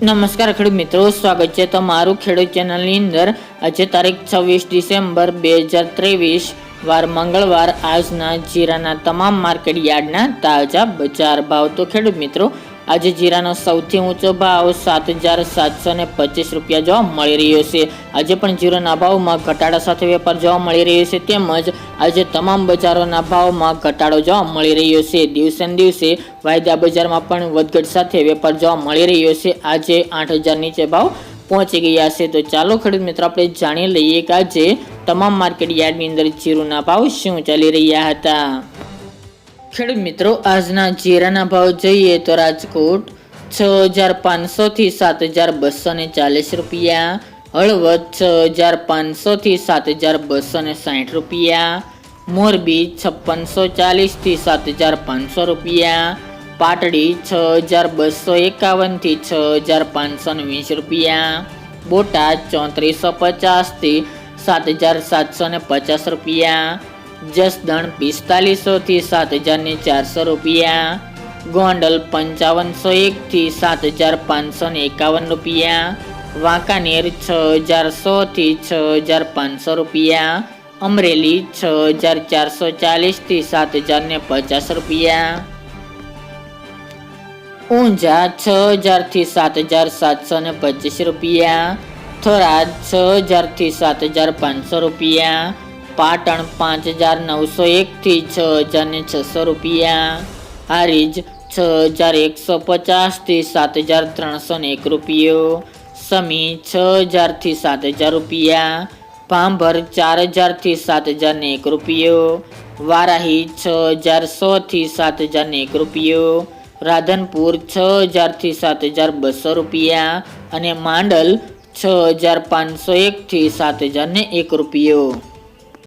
નમસ્કાર ખેડૂત મિત્રો, સ્વાગત છે તમારું ખેડૂત ચેનલની અંદર. આજે તારીખ છવ્વીસ ડિસેમ્બર બે હજાર ત્રેવીસ, વાર મંગળવાર. આજના જીરાના તમામ માર્કેટ યાર્ડના તાજા બજાર ભાવ. તો ખેડૂત મિત્રો આજે જીરાનો સૌથી ઊંચો ભાવ સાત હજાર સાતસો ને પચીસ રૂપિયા જોવા મળી રહ્યો છે. આજે પણ જીરાના ભાવમાં ઘટાડા સાથે વેપાર જોવા મળી રહ્યો છે તેમજ આજે તમામ બજારોના ભાવમાં ઘટાડો જોવા મળી રહ્યો છે. દિવસે દિવસે વાયદા બજારમાં પણ વધઘટ સાથે વેપાર જોવા મળી રહ્યો છે. આજે આઠ હજાર નીચે ભાવ પહોંચી ગયા છે. તો ચાલો ખેડૂત મિત્રો, આપણે જાણી લઈએ કે આજે તમામ માર્કેટ યાર્ડની અંદર જીરુના ભાવ શું ચાલી રહ્યા હતા. ખેડૂત મિત્રો, આજના જીરાના ભાવ જોઈએ તો રાજકોટ છ હજાર પાંચસો થી સાત હજાર બસો ને ચાલીસ રૂપિયા, હળવદ છ હજાર પાંચસો થી સાત હજાર બસો ને સાઠ રૂપિયા, મોરબી છપ્પનસો ચાલીસથી સાત હજાર પાંચસો રૂપિયા, પાટડી છ હજાર બસો એકાવનથી છ હજાર પાંચસો ને વીસ રૂપિયા, બોટાદ ચોત્રીસો પચાસથી સાત હજાર સાતસો ને પચાસ રૂપિયા જસદણ પિસ્તાલીસો થી સાત હજાર ને ચારસો રૂપિયા. ગોંડલ પંચાવનસો એક થી સાત હજાર પાંચસો ને એકાવન રૂપિયા. વાંકાનેર છ હજાર સો થી છ હજાર પાંચસો રૂપિયા. અમરેલી છ હજાર ચારસો ચાલીસથી સાત હજાર ને પચાસ રૂપિયા. ઊંઝા છ હજારથી સાત હજાર સાતસો ને પચીસ રૂપિયા. થરાદ છ હજારથી સાત હજાર પાંચસો રૂપિયા. પાટણ પાંચ હજાર નવસો એકથી છ હજારને છસો રૂપિયા. હારીજ છ હજાર એકસો પચાસથી સાત હજાર ત્રણસો ને એક રૂપિયો. સમી છ હજારથી સાત હજાર રૂપિયા. ભાંભર ચાર હજારથી સાત હજારને એક રૂપિયો. વારાહી છ હજાર સોથી સાત હજારને એક રૂપિયો. રાધનપુર છ હજારથી સાત હજાર બસો રૂપિયા. અને માંડલ છ હજાર પાંચસો એકથી સાત હજારને એક રૂપિયો.